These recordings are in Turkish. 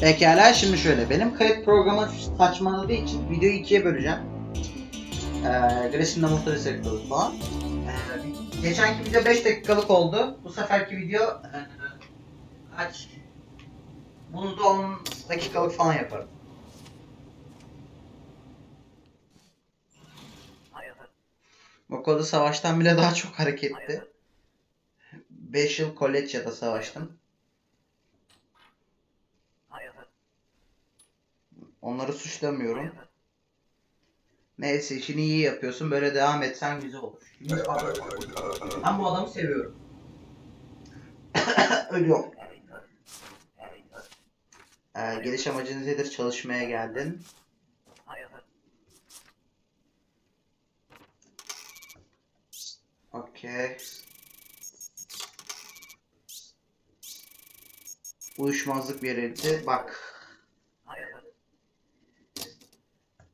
Pekala şimdi şöyle benim kayıt programı saçmaladığı için videoyu ikiye böleceğim. Ee, Gressin'de muhtarı sektörü falan. Ee, geçenki video 5 dakikalık oldu. Bu seferki video e, kaç? Bunu da 10 dakikalık falan yaparım. Bu konuda savaştan bile daha çok hareketli. 5 yıl Kollezya'da savaştım. Onları suçlamıyorum. Neyse işini iyi yapıyorsun. Böyle devam etsen güzel olur. Ben bu adamı seviyorum. Ölüyorum. Ee, geliş amacın nedir? Çalışmaya geldin. Okey. Uyuşmazlık verildi. Bak.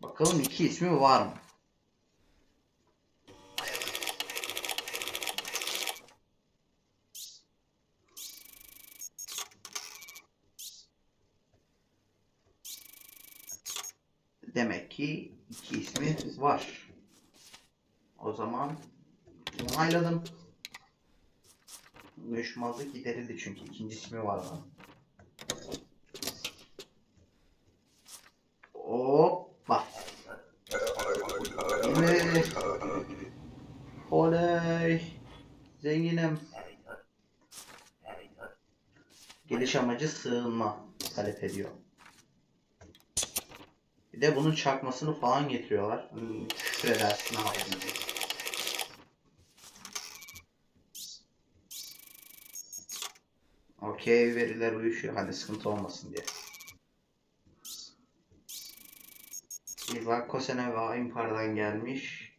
Bakalım iki ismi var mı? Demek ki iki ismi var. O zaman onayladım. Uyuşmazlık giderildi çünkü ikinci ismi var bana. Geliş amacı sığınma talep ediyor. Bir de bunun çakmasını falan getiriyorlar. Hmm, küfür edersin abi. Okey veriler uyuşuyor. Hani sıkıntı olmasın diye. Iva Koseneva Impar'dan gelmiş.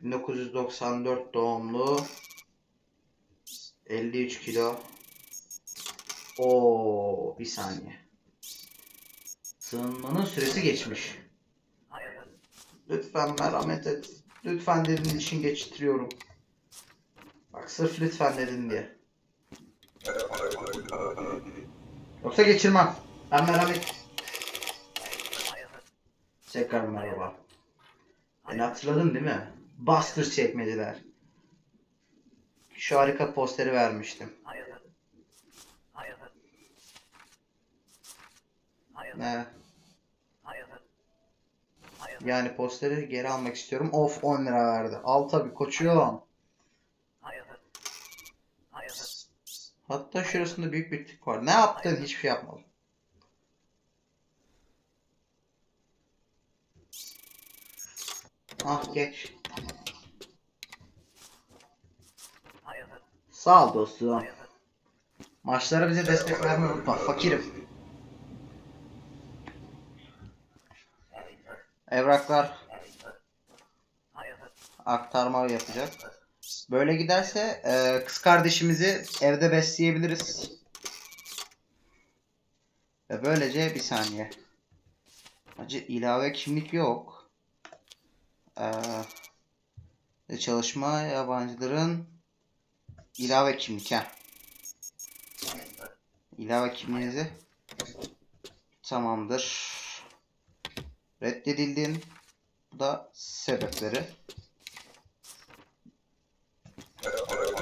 1994 doğumlu. 53 kilo. Oo, bir saniye. Sığınmanın süresi geçmiş. Lütfen merhamet et. Lütfen dedin için geçiştiriyorum. Bak sırf lütfen dedin diye. Yoksa geçirmem. Ben merhamet... Tekrar merhaba. Beni hatırladın değil mi? Buster çekmeceler. Şu harika posteri vermiştim. Ne? Yani posteri geri almak istiyorum. Of 10 lira verdi. Al tabi koçuyorum. Hatta şurasında büyük bir tık var. Ne yaptın? Hiçbir şey yapmadım. Ah geç. Sağ ol dostum. Maçlara bize destek vermeyi unutma. Fakirim. Evraklar aktarma yapacak. Böyle giderse e, kız kardeşimizi evde besleyebiliriz. Ve böylece bir saniye. Acı ilave kimlik yok. Ee, çalışma yabancıların ilave kimlik ha. İlave kimliğinizi tamamdır. Reddedildin. Bu da sebepleri.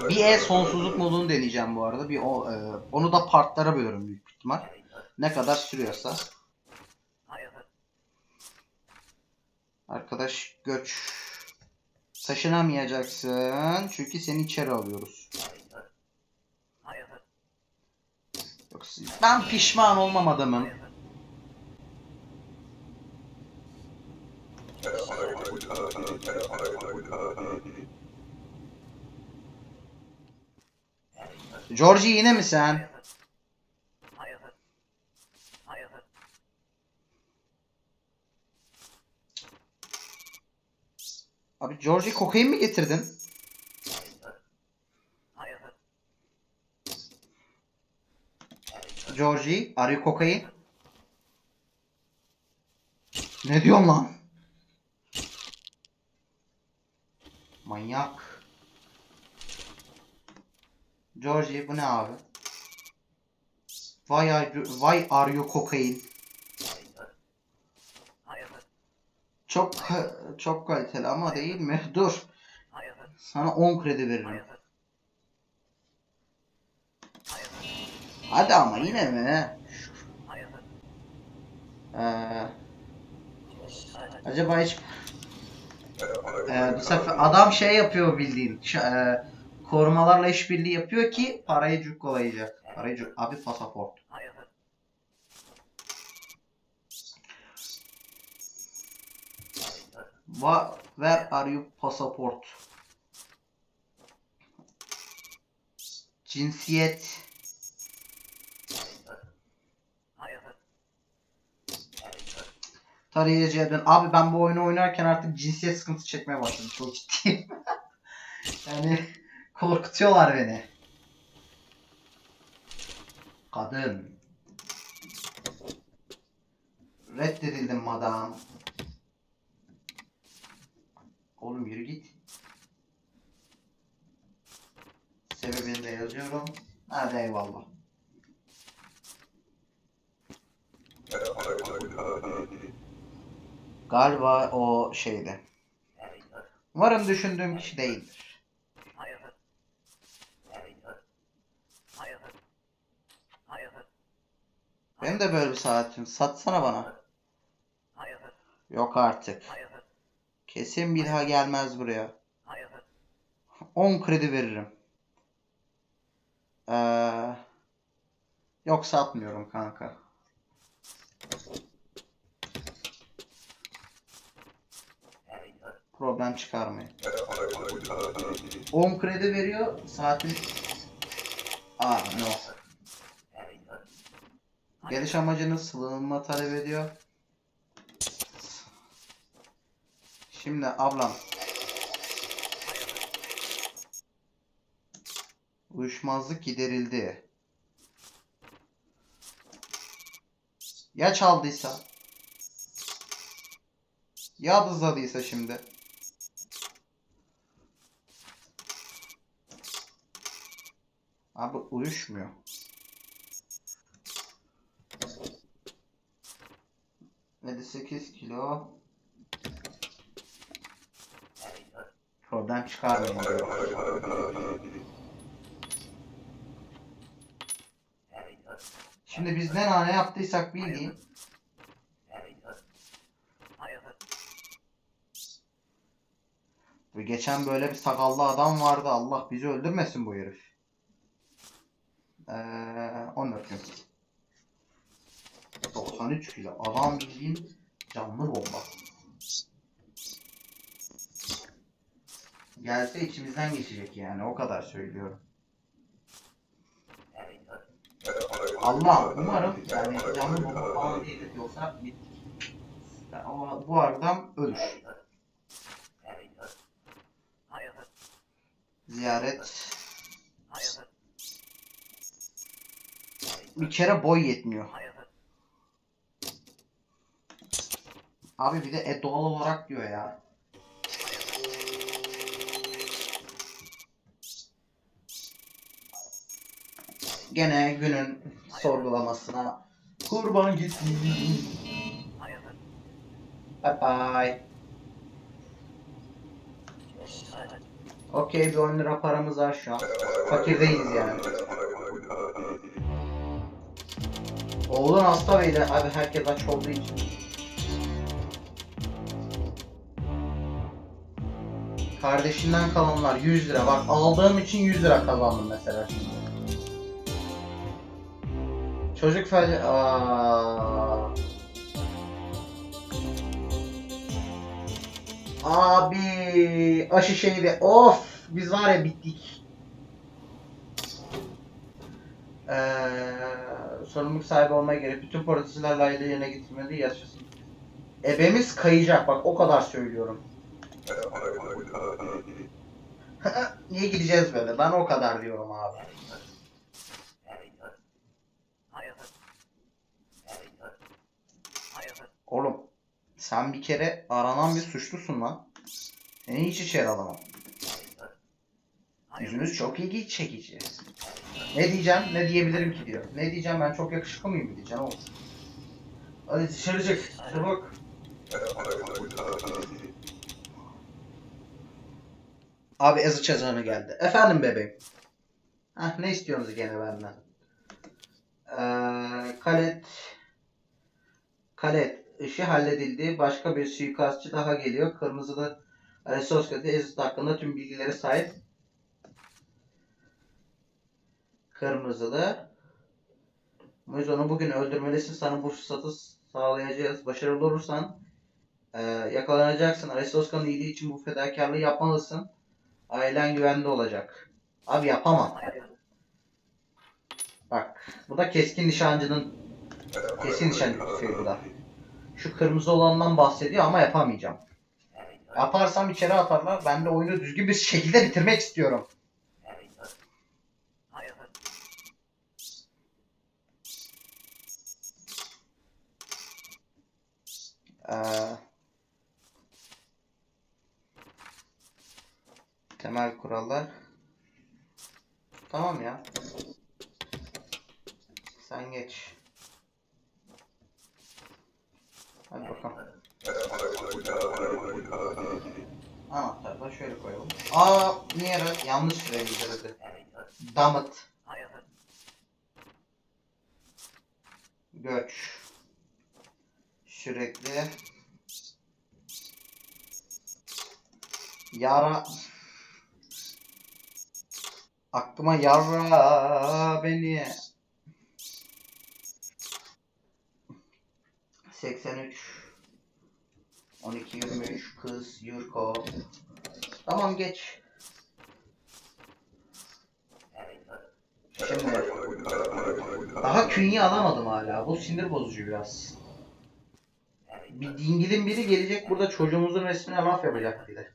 Bir e sonsuzluk modunu deneyeceğim bu arada. Bir o, e, onu da partlara bölüyorum büyük ihtimal. Ne kadar sürüyorsa. Arkadaş göç. Taşınamayacaksın. Çünkü seni içeri alıyoruz. Yoksa ben pişman olmam adamım. Georgie yine mi sen? Abi Georgie kokain mi getirdin? Georgie, are you cocaine? Ne diyorsun lan? Manyak. Georgie bu ne abi? Why are you, why are you cocaine? Çok çok kaliteli ama değil mi? Dur. Sana 10 kredi veririm. Hadi ama yine mi? Ee, acaba hiç ee, bu sefer adam şey yapıyor bildiğin ş- e, korumalarla işbirliği yapıyor ki parayı cukkolayacak. Parayı cuk abi pasaport. Where are you pasaport? Cinsiyet. Tarayıcıya dön. Abi ben bu oyunu oynarken artık cinsiyet sıkıntısı çekmeye başladım. Çok ciddiyim. yani korkutuyorlar beni. Kadın. Reddedildim madam. Oğlum yürü git. Sebebini de yazıyorum. Hadi eyvallah. Galiba o şeydi. Umarım düşündüğüm kişi değildir. Benim de böyle bir saatim. Satsana bana. Yok artık. Kesin bir daha gelmez buraya. 10 kredi veririm. Ee, yok satmıyorum kanka. Problem çıkarmayın. 10 kredi veriyor. Saatin... Aa no. Geliş amacını sığınma talep ediyor. Şimdi ablam. Uyuşmazlık giderildi. Ya çaldıysa? Ya dızladıysa şimdi? Abi uyuşmuyor. Hadi 8 kilo. Problem çıkarmayın. Şimdi biz ne nane yaptıysak bildiğin Ve geçen böyle bir sakallı adam vardı. Allah bizi öldürmesin bu herif. Ee, 14 gün. 93 kilo. Adam bildiğin canlı bomba. Gelse içimizden geçecek yani. O kadar söylüyorum. Allah umarım yani canlı bomba falan değildir. Yoksa bittik. O- bu adam ölür. Ziyaret. Bir kere boy yetmiyor. Abi bir de e, doğal olarak diyor ya. Gene günün sorgulamasına kurban gitsin. Bye bye. Okey bir 10 lira paramız var şu an. Fakirdeyiz yani. Oğlun hasta beyler. Abi herkes aç olduğu için. Kardeşinden kalanlar 100 lira. Bak aldığım için 100 lira kazandım mesela şimdi. Çocuk felci... Abi aşı şeydi. Of biz var ya bittik. Ee, sorumluluk sahibi olmaya gerek. Bütün protestolar layığıyla yerine getirmeli yaşasın. Ebemiz kayacak bak o kadar söylüyorum. Niye gideceğiz böyle? Ben o kadar diyorum abi. Oğlum sen bir kere aranan bir suçlusun lan. Seni hiç içeri alamam. Yüzünüz çok ilgi çekici. Ne diyeceğim, ne diyebilirim ki diyor. Ne diyeceğim ben çok yakışıklı mıyım diyeceğim oğlum. Hadi dışarı çık, çabuk. Abi Ezı Çazanı geldi. Efendim bebeğim. Heh, ne istiyorsunuz gene benden? Ee, kalet Kalet işi halledildi. Başka bir suikastçı daha geliyor. Kırmızılı Aristoskati Ezut hakkında tüm bilgilere sahip. Kırmızılı. Biz onu bugün öldürmelisin. Sana bu fırsatı sağlayacağız. Başarılı olursan e, yakalanacaksın. Aristoska'nın iyiliği için bu fedakarlığı yapmalısın. Ailen güvende olacak. Abi yapamam. Bak. Bu da keskin nişancının keskin nişancı tutuyor bu da. Şu kırmızı olandan bahsediyor ama yapamayacağım. Yaparsam içeri atarlar. Ben de oyunu düzgün bir şekilde bitirmek istiyorum. Ee, temel kurallar. Tamam ya. Sen geç. Hadi bakalım. Anahtarı da şöyle koyalım. Aa niye yanlış süre bildirdi. Damıt. Göç. Sürekli. Yara. Aklıma yara beni. 83 12 23 kız Yurko. Tamam geç. Şimdi daha künye alamadım hala. Bu sinir bozucu biraz. Bir dingilin biri gelecek burada çocuğumuzun resmine laf yapacak bir de.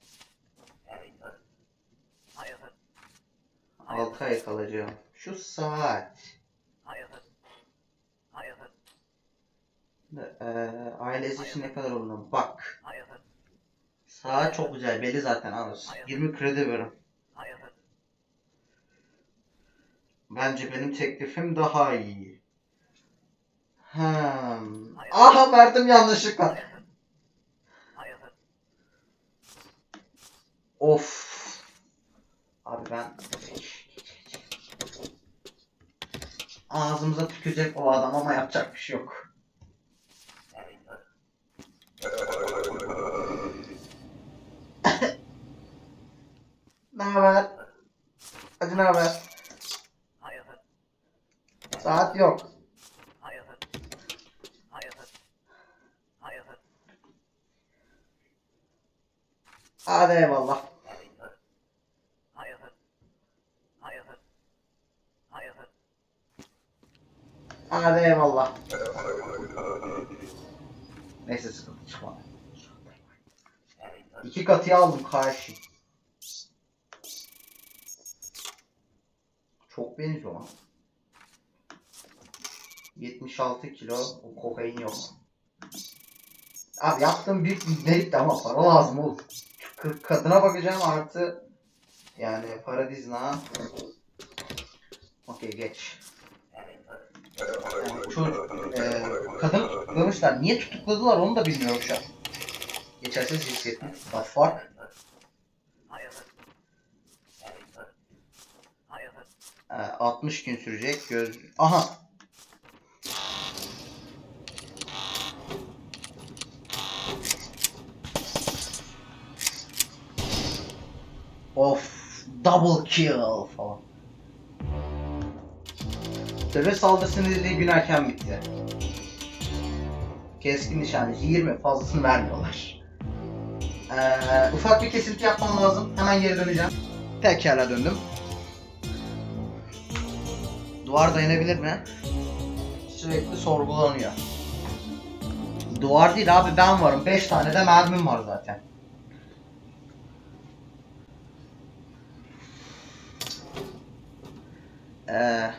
6 ay kalacağım. Şu saat. Ee, ailesi için ne kadar olduğunu bak. Saat çok güzel belli zaten alırız. 20 kredi verin. Bence benim teklifim daha iyi. Hmm. Aha verdim yanlışlıkla. Of. Abi ben ağzımıza tükecek o adam ama yapacak bir şey yok. Ne haber? Hadi ne haber? Saat yok. Hadi eyvallah. Hadi eyvallah. Neyse sıkıntı çıkmadı. İki katıya aldım karşı. Çok benziyor lan. 76 kilo o kokain yok. Abi yaptığım bir delik de ama para lazım oğlum. K- kadına bakacağım artı yani para dizna. Okey geç. Yani çocuk, e, kadın tutuklamışlar. Niye tutukladılar onu da bilmiyorum şu an. Geçersiz hissettim. What fuck? E, 60 gün sürecek. Göz... Aha! Of! Double kill falan. Deve saldırısını dediği gün erken bitti. Keskin nişancı 20 fazlasını vermiyorlar. Ee, ufak bir kesinti yapmam lazım. Hemen geri döneceğim. Pekala döndüm. Duvar dayanabilir mi? Sürekli sorgulanıyor. Duvar değil abi ben varım. 5 tane de mermim var zaten. Ee,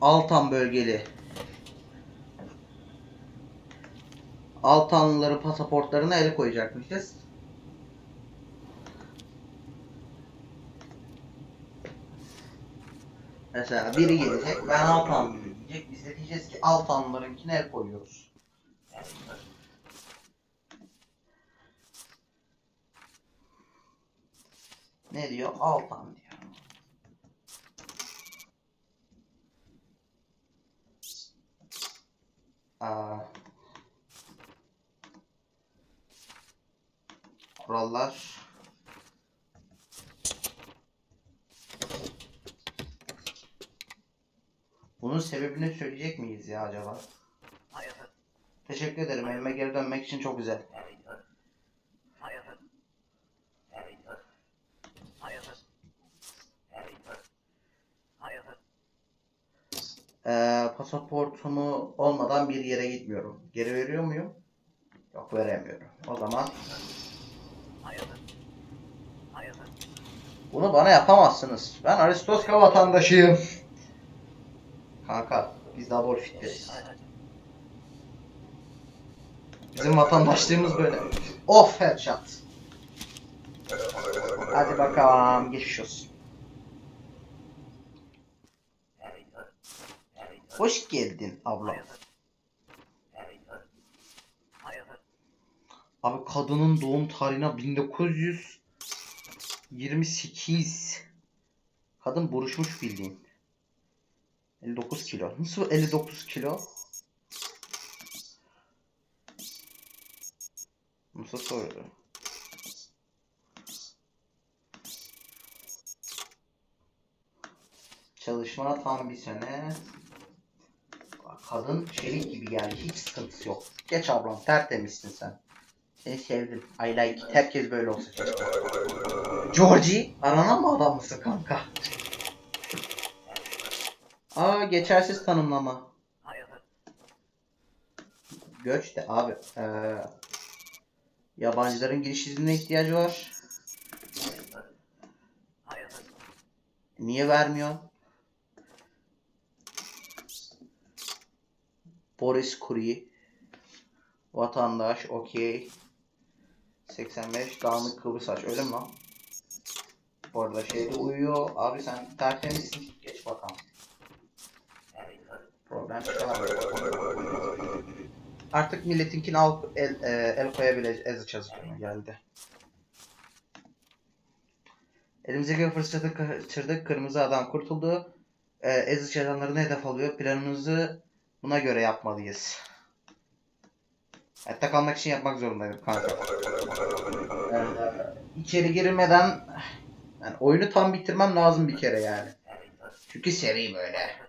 Altan bölgeli. Altanlıların pasaportlarına el koyacakmışız. Mesela biri gelecek ben Altanlıyım diyecek. Biz de diyeceğiz ki Altanlılarınkine el koyuyoruz. Ne diyor? Altan diyor. Aa, kurallar Bunun sebebini söyleyecek miyiz ya acaba? Teşekkür ederim. Evime geri dönmek için çok güzel. Ee, pasaportumu olmadan bir yere gitmiyorum. Geri veriyor muyum? Yok veremiyorum. O zaman bunu bana yapamazsınız. Ben Aristoska vatandaşıyım. Kanka biz double fitleriz. Bizim vatandaşlığımız böyle. Of headshot. Hadi bakalım geçmiş olsun. Hoş geldin abla. Abi kadının doğum tarihine 1928. Kadın buruşmuş bildiğin. 59 kilo. Nasıl 59 kilo? Nasıl soruyor? Çalışmana tam bir sene. Kadın çelik gibi geldi. Hiç sıkıntısı yok. Geç ablam. Tertemizsin sen. Seni sevdim. I like. Herkes böyle keşke. Georgie. Aranan mı adam mısın kanka? Aa geçersiz tanımlama. Göç de abi. Ee, yabancıların giriş iznine ihtiyacı var. Niye vermiyor? Boris Kuri. Vatandaş. Okey. 85. Dağınık kıvrı saç. Öyle mi lan? Bu arada şeyde uyuyor. Abi sen tertemizsin. Geç bakalım. Problem. Artık milletinkini al, el, e, el koyabileceğiz. Yazıcına geldi. Elimizdeki fırsatı kaçırdık. Kırmızı adam kurtuldu. E, Ezı çalanlarını hedef alıyor. Planımızı buna göre yapmalıyız. Hatta kalmak için yapmak zorundayım kanka. Ee, içeri girmeden yani oyunu tam bitirmem lazım bir kere yani. Çünkü seri böyle.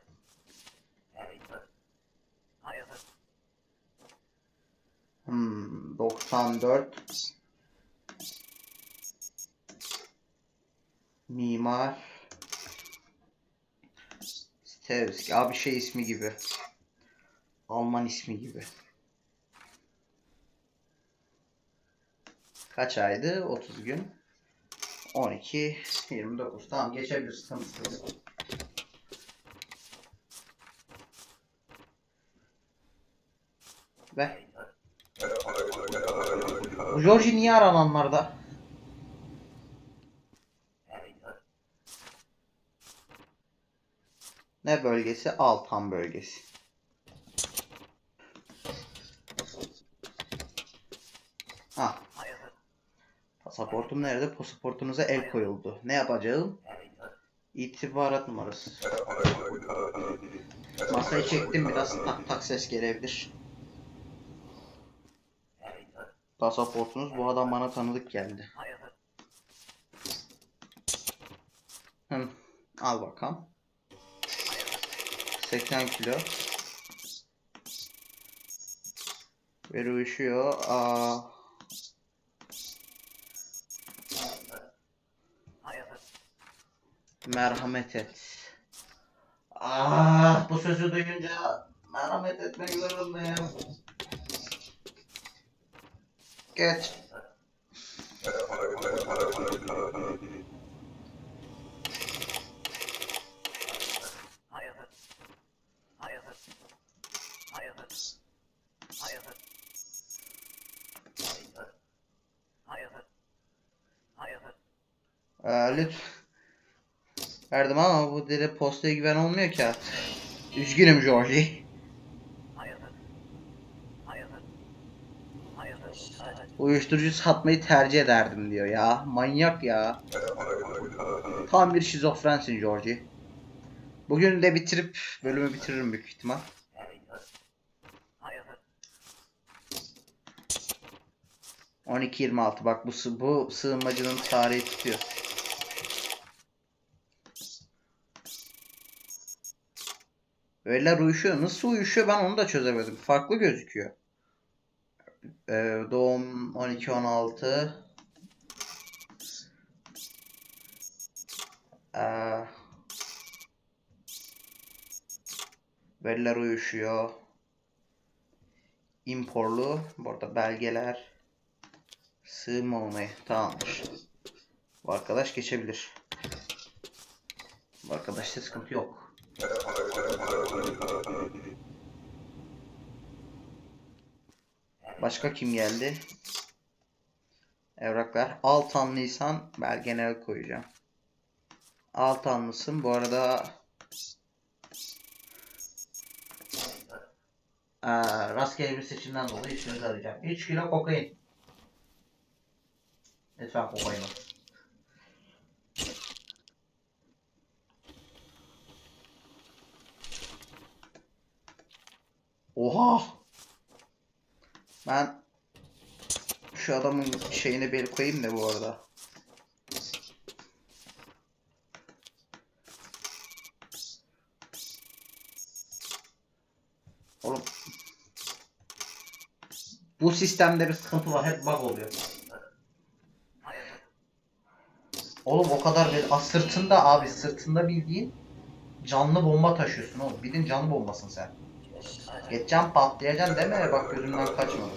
Hmm, 94 Mimar Stevski. Abi şey ismi gibi. Alman ismi gibi. Kaç aydı? 30 gün. 12, 29. Tamam geçebiliriz. Tamam. Ve bu Georgie niye arananlarda? Ne bölgesi? Altan bölgesi. Ha. Pasaportum nerede? Pasaportunuza el koyuldu. Ne yapacağım? İtibarat numarası. Masayı çektim biraz tak tak ses gelebilir. Pasaportunuz bu adam bana tanıdık geldi. Hı. Al bakalım. 80 kilo. Ve uyuşuyor. Aa. Merhamet et. Ah, bu sözü duyunca merhamet etmek zorundayım. Geç. Ee, lütfen. Verdim ama bu dili postaya güven olmuyor ki artık. Üzgünüm Georgie. Uyuşturucu satmayı tercih ederdim diyor ya. Manyak ya. Tam bir şizofrensin Georgie. Bugün de bitirip bölümü bitiririm büyük ihtimal. On iki yirmi altı bak bu bu sığınmacının tarihi tutuyor. Öyle uyuşuyor. Nasıl uyuşuyor ben onu da çözemedim. Farklı gözüküyor. Ee, doğum 12-16 ee, Veriler uyuşuyor. Imporlu. Bu arada belgeler. Sığınma olmayı. Tamamdır. Bu arkadaş geçebilir. Bu arkadaşta sıkıntı yok. Başka kim geldi? Evraklar. Altan Nisan belgenel koyacağım. Altanlısın. Bu arada Aa, rastgele bir seçimden dolayı işinizi arayacağım. 3 kilo kokain. Lütfen kokain olsun. Oha! Ben şu adamın şeyini bir koyayım da bu arada. Oğlum bu sistemde bir sıkıntı var. Hep bug oluyor. Oğlum o kadar bir Aa, sırtında abi sırtında bildiğin canlı bomba taşıyorsun oğlum. Bildiğin canlı bombasın sen. Geçeceğim patlayacaksın deme bak gözümden kaçma.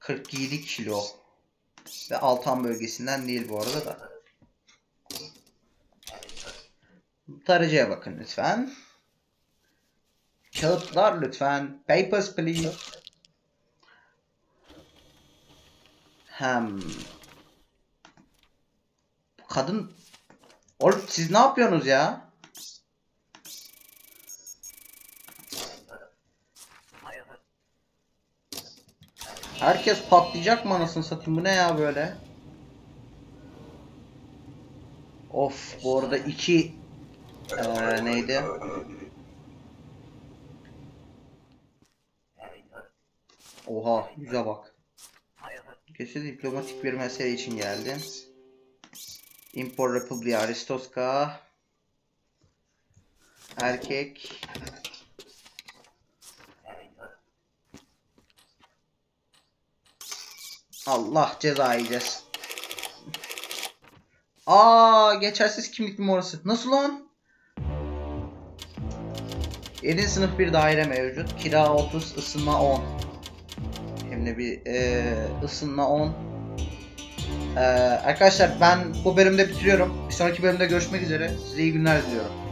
...47 kilo. Ve Altan bölgesinden değil bu arada da. Tarıcıya bakın lütfen. Kağıtlar lütfen. Papers please. Hem. Kadın. Oğlum siz ne yapıyorsunuz ya? Herkes patlayacak mı anasını satayım? Bu ne ya böyle? Of bu arada iki eee, neydi? Oha yüze bak. Kesin diplomatik bir mesele için geldi. Impor Republi Aristoska. Erkek. Allah ceza yiyeceğiz. Aa geçersiz kimlik numarası. Nasıl lan? 7. sınıf bir daire mevcut. Kira 30, ısınma 10. Şimdi bir eee ısınma 10. Eee, arkadaşlar ben bu bölümde bitiriyorum. Bir sonraki bölümde görüşmek üzere. Size iyi günler diliyorum.